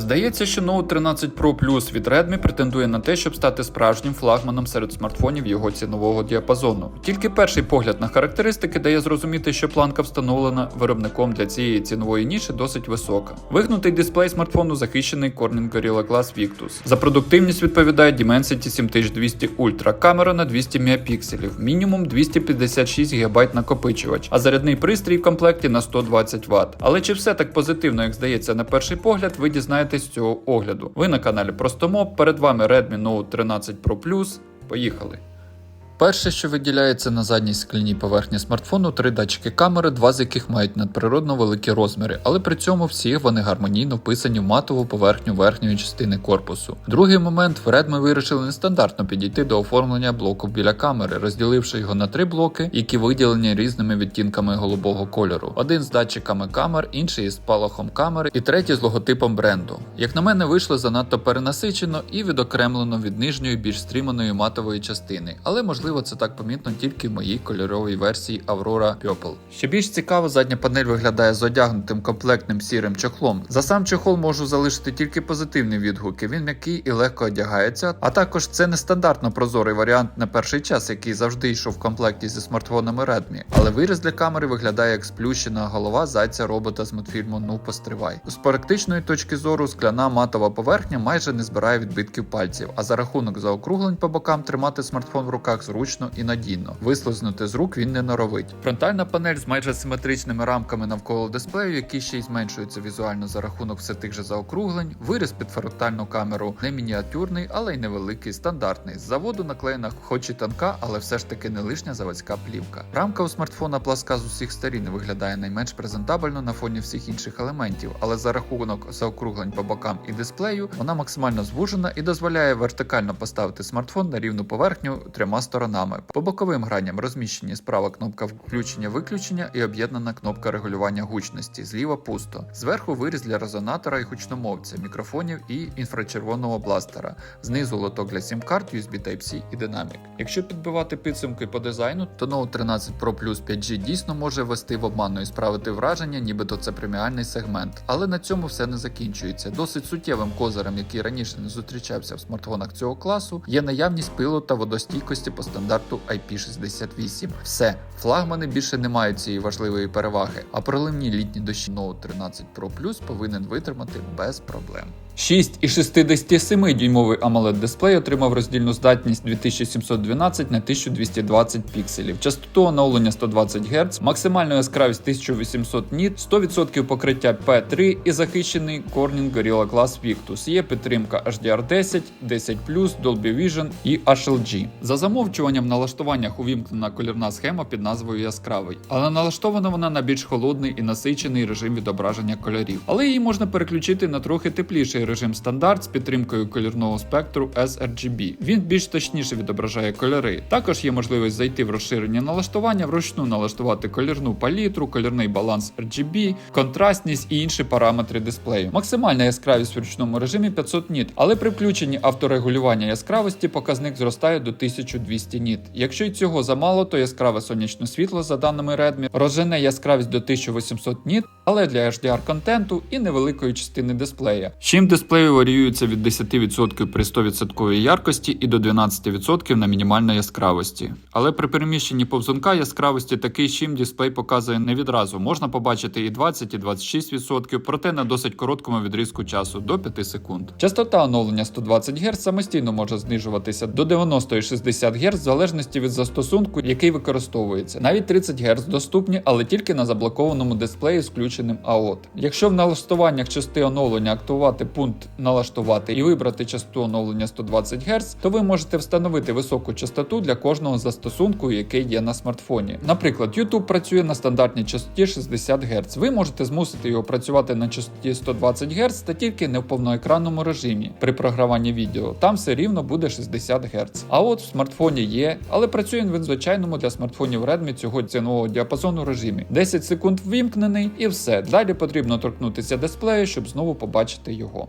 Здається, що Note 13 Pro Plus від Redmi претендує на те, щоб стати справжнім флагманом серед смартфонів його цінового діапазону. Тільки перший погляд на характеристики дає зрозуміти, що планка встановлена виробником для цієї цінової ніші досить висока. Вигнутий дисплей смартфону захищений Corning Gorilla Glass Victus. За продуктивність відповідає Dimensity 7200 Ultra, камера на 200 мегапікселів, мінімум 256 ГБ накопичувач, а зарядний пристрій в комплекті на 120 Вт. Але чи все так позитивно, як здається на перший погляд, ви дізнаєтесь з цього огляду. Ви на каналі Простомоб, перед вами Redmi Note 13 Pro Plus. Поїхали! Перше, що виділяється на задній скляній поверхні смартфону, три датчики камери, два з яких мають надприродно великі розміри, але при цьому всі вони гармонійно вписані в матову поверхню верхньої частини корпусу. Другий момент в Redmi вирішили нестандартно підійти до оформлення блоку біля камери, розділивши його на три блоки, які виділені різними відтінками голубого кольору. Один з датчиками камер, інший із спалахом камери, і третій з логотипом бренду. Як на мене, вийшло занадто перенасичено і відокремлено від нижньої більш стріманої матової частини, але можливо це так помітно тільки в моїй кольоровій версії Aurora Purple. Ще більш цікаво, задня панель виглядає з одягнутим комплектним сірим чохлом. За сам чохол можу залишити тільки позитивні відгуки. Він м'який і легко одягається. А також це нестандартно прозорий варіант на перший час, який завжди йшов в комплекті зі смартфонами Redmi. Але виріз для камери виглядає як сплющена голова зайця робота з мультфільму Ну постривай. З практичної точки зору скляна матова поверхня майже не збирає відбитків пальців, а за рахунок заокруглень по бокам тримати смартфон в руках зручно і надійно. Вислизнути з рук він не норовить. Фронтальна панель з майже симетричними рамками навколо дисплею, які ще й зменшуються візуально за рахунок все тих же заокруглень. Виріз під фронтальну камеру не мініатюрний, але й невеликий, стандартний. З заводу наклеєна, хоч і тонка, але все ж таки не лишня заводська плівка. Рамка у смартфона пласка з усіх сторін виглядає найменш презентабельно на фоні всіх інших елементів, але за рахунок заокруглень по бокам і дисплею вона максимально звужена і дозволяє вертикально поставити смартфон на рівну поверхню трьома сторонами. По боковим граням розміщені справа кнопка включення-виключення і об'єднана кнопка регулювання гучності, зліва пусто. Зверху виріз для резонатора і гучномовця, мікрофонів і інфрачервоного бластера. Знизу лоток для сім-карт, USB Type-C і динамік. Якщо підбивати підсумки по дизайну, то Note 13 Pro Plus 5G дійсно може ввести в обману і справити враження, нібито це преміальний сегмент. Але на цьому все не закінчується. Досить суттєвим козирем, який раніше не зустрічався в смартфонах цього класу, є наявність пилу та водостійкості по стандарту IP68. Все, флагмани більше не мають цієї важливої переваги, а проливні літні дощі Note 13 Pro Plus повинен витримати без проблем. 6,67 дюймовий AMOLED дисплей отримав роздільну здатність 2712 на 1220 пікселів, частоту оновлення 120 Гц, максимальну яскравість 1800 ніт, 100% покриття P3 і захищений Corning Gorilla Glass Victus. Є підтримка HDR10, 10 Dolby Vision і HLG. За замовчуванням в налаштуваннях увімкнена колірна схема під назвою Яскравий, але налаштована вона на більш холодний і насичений режим відображення кольорів. Але її можна переключити на трохи тепліший режим стандарт з підтримкою колірного спектру sRGB. Він більш точніше відображає кольори. Також є можливість зайти в розширення налаштування, вручну налаштувати колірну палітру, колірний баланс RGB, контрастність і інші параметри дисплею. Максимальна яскравість в ручному режимі 500 ніт, але при включенні авторегулювання яскравості показник зростає до 1200 ніт. Якщо й цього замало, то яскраве сонячне світло, за даними Redmi, розжене яскравість до 1800 ніт, але для HDR контенту і невеликої частини дисплея. Чим дисплею варіюється від 10% при 100% яркості і до 12% на мінімальній яскравості. Але при переміщенні повзунка яскравості такий чим дисплей показує не відразу. Можна побачити і 20, і 26%, проте на досить короткому відрізку часу до 5 секунд. Частота оновлення 120 Гц самостійно може знижуватися до 90 і 60 Гц в залежності від застосунку, який використовується. Навіть 30 Гц доступні, але тільки на заблокованому дисплеї з включеним AOT. Якщо в налаштуваннях частоти оновлення актувати пункт налаштувати і вибрати частоту оновлення 120 Гц, то ви можете встановити високу частоту для кожного застосунку, який є на смартфоні. Наприклад, YouTube працює на стандартній частоті 60 Гц. Ви можете змусити його працювати на частоті 120 Гц та тільки не в повноекранному режимі при програванні відео. Там все рівно буде 60 Гц. А от в смартфоні є, але працює він в звичайному для смартфонів Redmi цього цінового діапазону режимі. 10 секунд ввімкнений і все. Далі потрібно торкнутися дисплею, щоб знову побачити його.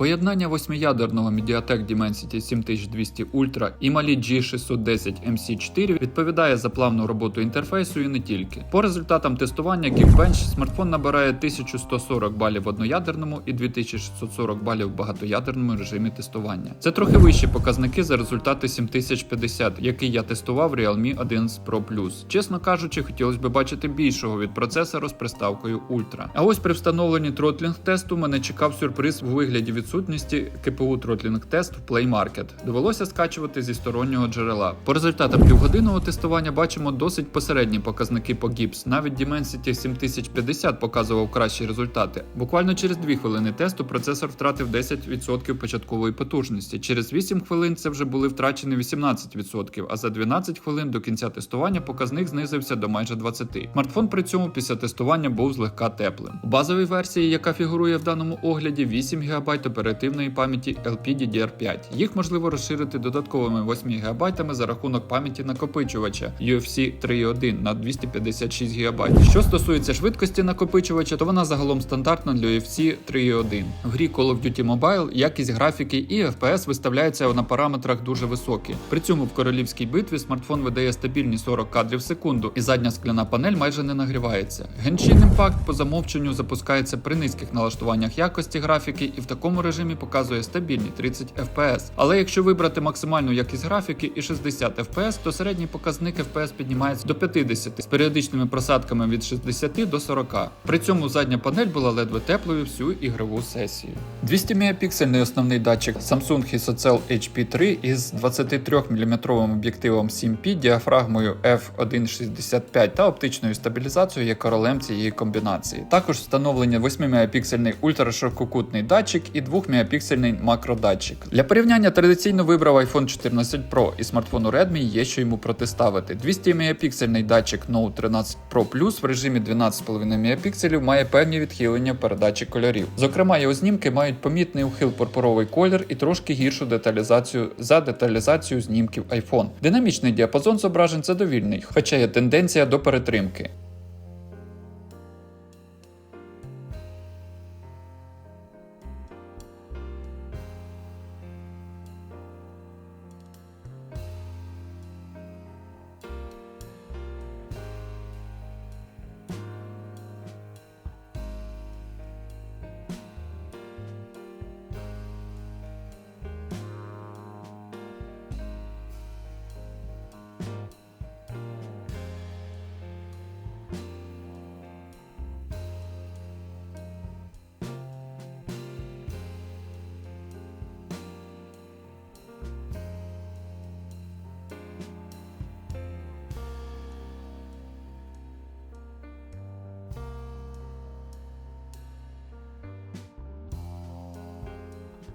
Поєднання восьмиядерного Mediatek Dimensity 7200 Ultra і малі G610 MC4 відповідає за плавну роботу інтерфейсу і не тільки. По результатам тестування Geekbench смартфон набирає 1140 балів в одноядерному і 2640 балів в багатоядерному режимі тестування. Це трохи вищі показники за результати 7050, який я тестував в Realme 11 Pro Plus. Чесно кажучи, хотілося б бачити більшого від процесора з приставкою Ultra. А ось при встановленні тротлінг тесту мене чекав сюрприз у вигляді відсутності КПУ тротлінг тест в Play Market. Довелося скачувати зі стороннього джерела. По результатам півгодинного тестування бачимо досить посередні показники по GIPS. Навіть Dimensity 7050 показував кращі результати. Буквально через 2 хвилини тесту процесор втратив 10% початкової потужності. Через 8 хвилин це вже були втрачені 18%, а за 12 хвилин до кінця тестування показник знизився до майже 20%. Смартфон при цьому після тестування був злегка теплим. У базовій версії, яка фігурує в даному огляді, 8 ГБ оперативної пам'яті LPDDR5. Їх можливо розширити додатковими 8 ГБ за рахунок пам'яті накопичувача UFC 3.1 на 256 ГБ. Що стосується швидкості накопичувача, то вона загалом стандартна для UFC 3.1. В грі Call of Duty Mobile якість графіки і FPS виставляються на параметрах дуже високі. При цьому в королівській битві смартфон видає стабільні 40 кадрів в секунду, і задня скляна панель майже не нагрівається. Genshin Impact по замовченню запускається при низьких налаштуваннях якості графіки і в такому режимі показує стабільні 30 FPS. Але якщо вибрати максимальну якість графіки і 60 FPS, то середній показник FPS піднімається до 50 з періодичними просадками від 60 до 40. При цьому задня панель була ледве теплою всю ігрову сесію. 200 мегапіксельний основний датчик Samsung Isocell HP3 із 23 мм об'єктивом 7P, діафрагмою f1.65 та оптичною стабілізацією є королем цієї комбінації. Також встановлення 8 мегапіксельний ультраширококутний датчик і 2 мегапіксельний макродатчик. Для порівняння традиційно вибрав iPhone 14 Pro і смартфону Redmi є що йому протиставити. 200 мегапіксельний датчик Note 13 Pro Plus в режимі 12,5 мегапікселів має певні відхилення передачі кольорів. Зокрема, його знімки мають помітний ухил пурпуровий колір і трошки гіршу деталізацію за деталізацію знімків iPhone. Динамічний діапазон зображень задовільний, хоча є тенденція до перетримки.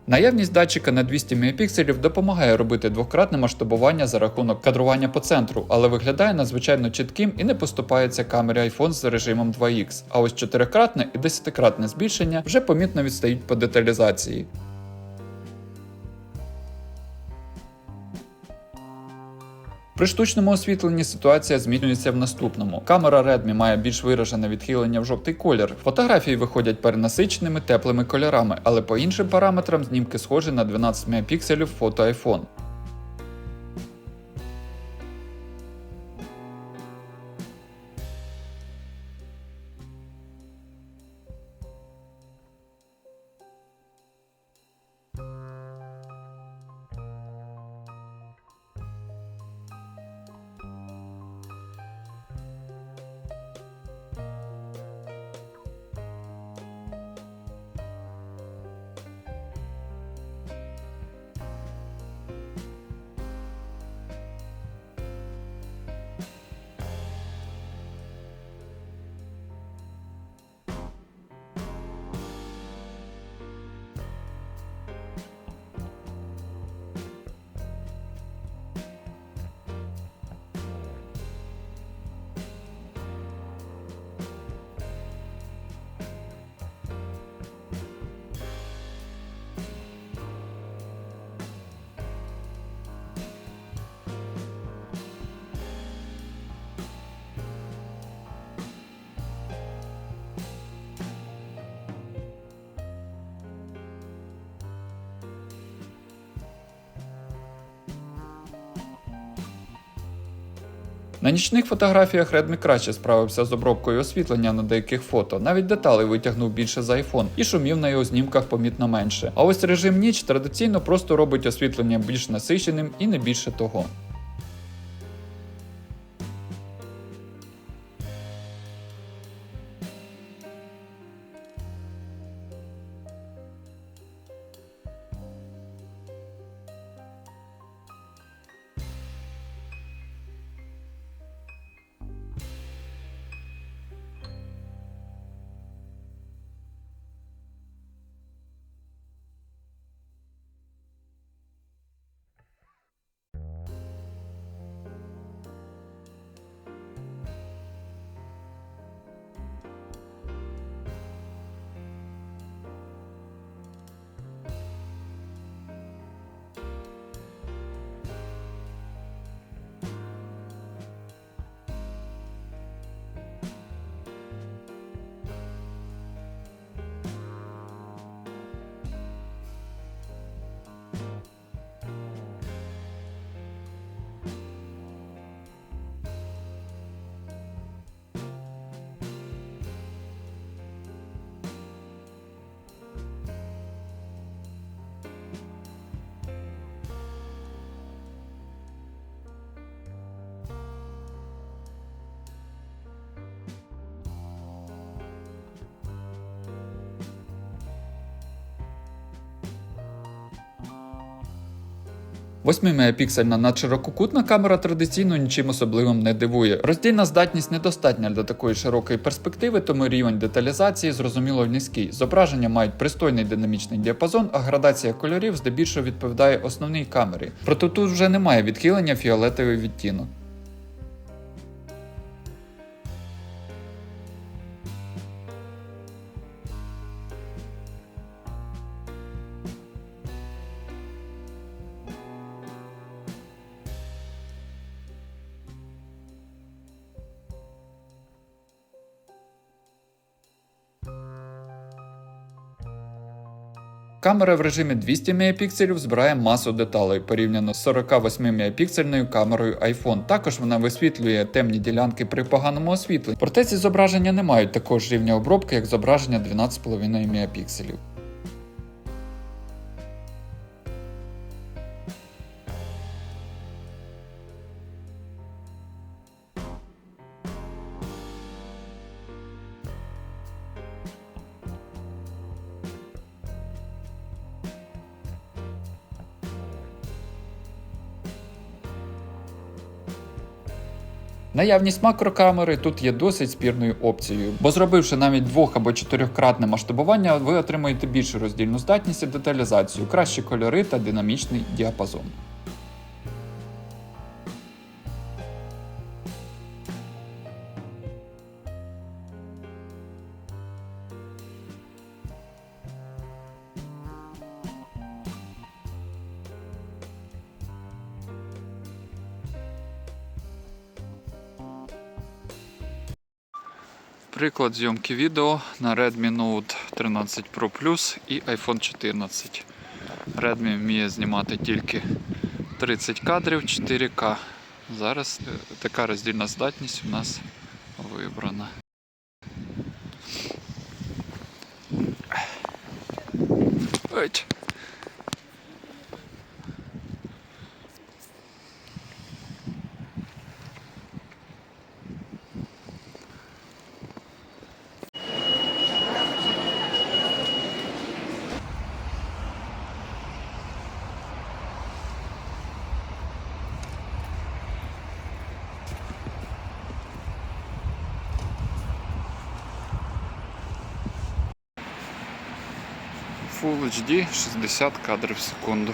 Наявність датчика на 200 мегапікселів допомагає робити двократне масштабування за рахунок кадрування по центру, але виглядає надзвичайно чітким і не поступається камері iPhone з режимом 2X. А ось 4-кратне і 10-кратне збільшення вже помітно відстають по деталізації. При штучному освітленні ситуація змінюється в наступному. Камера Redmi має більш виражене відхилення в жовтий колір. Фотографії виходять перенасиченими теплими кольорами, але по іншим параметрам знімки схожі на 12 мегапікселів фото iPhone. На нічних фотографіях Redmi краще справився з обробкою освітлення на деяких фото, навіть деталей витягнув більше за iPhone, і шумів на його знімках помітно менше. А ось режим ніч традиційно просто робить освітлення більш насиченим і не більше того. Восьмимегапіксельна надширококутна камера традиційно нічим особливим не дивує. Роздільна здатність недостатня для такої широкої перспективи, тому рівень деталізації зрозуміло низький. Зображення мають пристойний динамічний діапазон, а градація кольорів здебільшого відповідає основній камері. Проте тут вже немає відхилення фіолетовий відтінок. Камера в режимі 200 мегапікселів збирає масу деталей порівняно з 48 мегапіксельною камерою iPhone. Також вона висвітлює темні ділянки при поганому освітленні. Проте ці зображення не мають такого ж рівня обробки, як зображення 12,5 мегапікселів. Наявність макрокамери тут є досить спірною опцією, бо зробивши навіть двох або чотирьохкратне масштабування, ви отримаєте більшу роздільну здатність і деталізацію, кращі кольори та динамічний діапазон. Приклад зйомки відео на Redmi Note 13 Pro Plus і iPhone 14. Redmi вміє знімати тільки 30 кадрів 4К. Зараз е, така роздільна здатність у нас вибрана. Full HD 60 кадрів в секунду.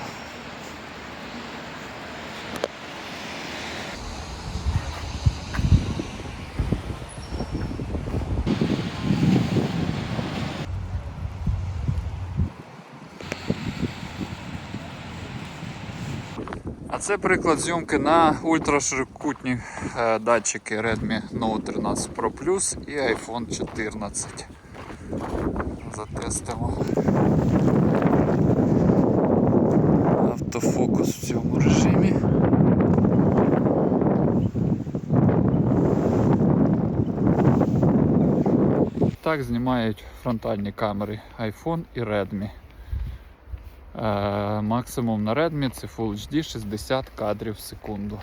А це приклад зйомки на ультраширокутні е, датчики Redmi Note 13 Pro Plus і iPhone 14. Затестимо автофокус в цьому режимі. Так знімають фронтальні камери iPhone і Redmi. Е, максимум на Redmi це Full HD 60 кадрів в секунду.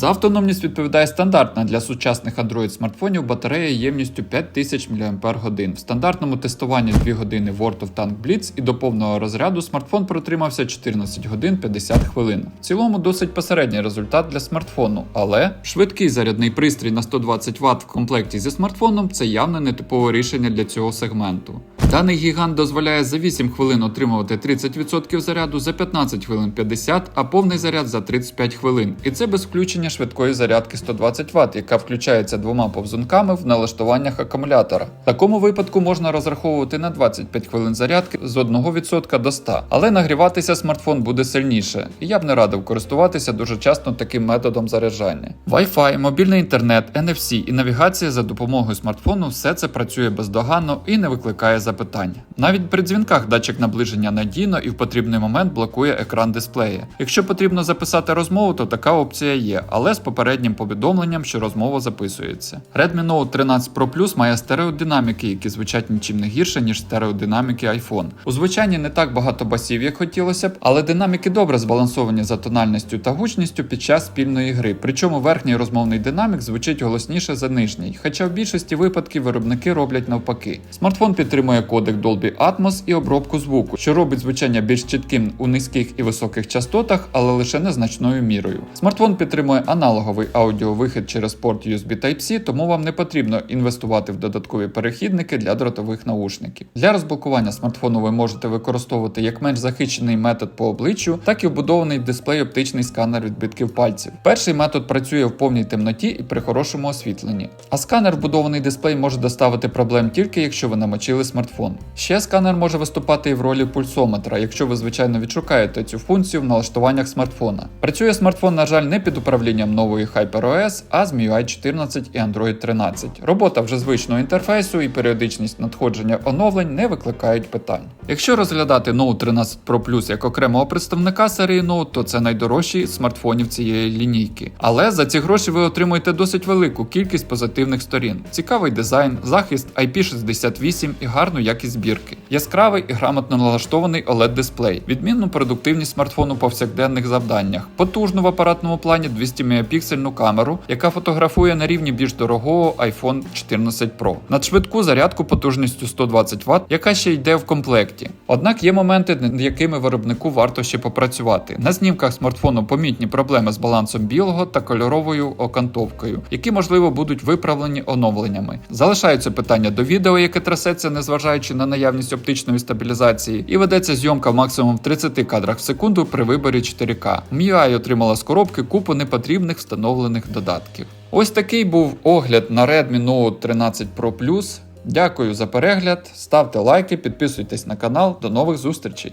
За автономність відповідає стандартна для сучасних Android смартфонів батарея ємністю 5000 мАч. В стандартному тестуванні 2 години World of Tank Blitz і до повного розряду смартфон протримався 14 годин 50 хвилин. В цілому досить посередній результат для смартфону, але швидкий зарядний пристрій на 120 Вт в комплекті зі смартфоном це явно нетипове рішення для цього сегменту. Даний гігант дозволяє за 8 хвилин отримувати 30% заряду, за 15 хвилин 50, а повний заряд за 35 хвилин. І це без включення швидкої зарядки 120 Вт, яка включається двома повзунками в налаштуваннях акумулятора. В такому випадку можна розраховувати на 25 хвилин зарядки з 1% до 100, але нагріватися смартфон буде сильніше, і я б не радив користуватися дуже часто таким методом заряджання. Wi-Fi, мобільний інтернет, NFC і навігація за допомогою смартфону все це працює бездоганно і не викликає запитань. Навіть при дзвінках датчик наближення надійно і в потрібний момент блокує екран дисплея. Якщо потрібно записати розмову, то така опція є, але з попереднім повідомленням, що розмова записується. Redmi Note 13 Pro Plus має стереодинаміки, які звучать нічим не гірше, ніж стереодинаміки iPhone. У звучанні не так багато басів, як хотілося б, але динаміки добре збалансовані за тональністю та гучністю під час спільної гри. Причому верхній розмовний динамік звучить голосніше за нижній, хоча в більшості випадків виробники роблять навпаки. Смартфон підтримує кодек Dolby Atmos і обробку звуку, що робить звучання більш чітким у низьких і високих частотах, але лише незначною мірою. Смартфон підтримує аналоговий аудіовихід через порт USB Type-C, тому вам не потрібно інвестувати в додаткові перехідники для дротових наушників. Для розблокування смартфону ви можете використовувати як менш захищений метод по обличчю, так і вбудований в дисплей оптичний сканер відбитків пальців. Перший метод працює в повній темноті і при хорошому освітленні. А сканер вбудований дисплей може доставити проблем тільки якщо ви намочили смартфон. Ще сканер може виступати і в ролі пульсометра, якщо ви звичайно відшукаєте цю функцію в налаштуваннях смартфона. Працює смартфон, на жаль, не під управлінням нової HyperOS, а з MIUI 14 і Android 13. Робота вже звичного інтерфейсу і періодичність надходження оновлень не викликають питань. Якщо розглядати Note 13 Pro Plus як окремого представника серії Note, то це найдорожчий з смартфонів цієї лінійки. Але за ці гроші ви отримуєте досить велику кількість позитивних сторін: цікавий дизайн, захист IP68 і гарну якість збірки, яскравий і грамотно налаштований OLED дисплей, відмінну продуктивність смартфону у повсякденних завданнях, потужну в апаратному плані 200 мегапіксельну камеру, яка фотографує на рівні більш дорогого iPhone 14 Pro, надшвидку зарядку потужністю 120 Вт, яка ще йде в комплекті. Однак є моменти, над якими виробнику варто ще попрацювати. На знімках смартфону помітні проблеми з балансом білого та кольоровою окантовкою, які можливо будуть виправлені оновленнями. Залишаються питання до відео, яке трасеться, незважаючи на наявність оптичної стабілізації, і ведеться зйомка максимум в 30 кадрах в секунду при виборі 4К. MIUI отримала з коробки купу непотрібних встановлених додатків. Ось такий був огляд на Redmi Note 13 Pro Plus. Дякую за перегляд, ставте лайки, підписуйтесь на канал. До нових зустрічей!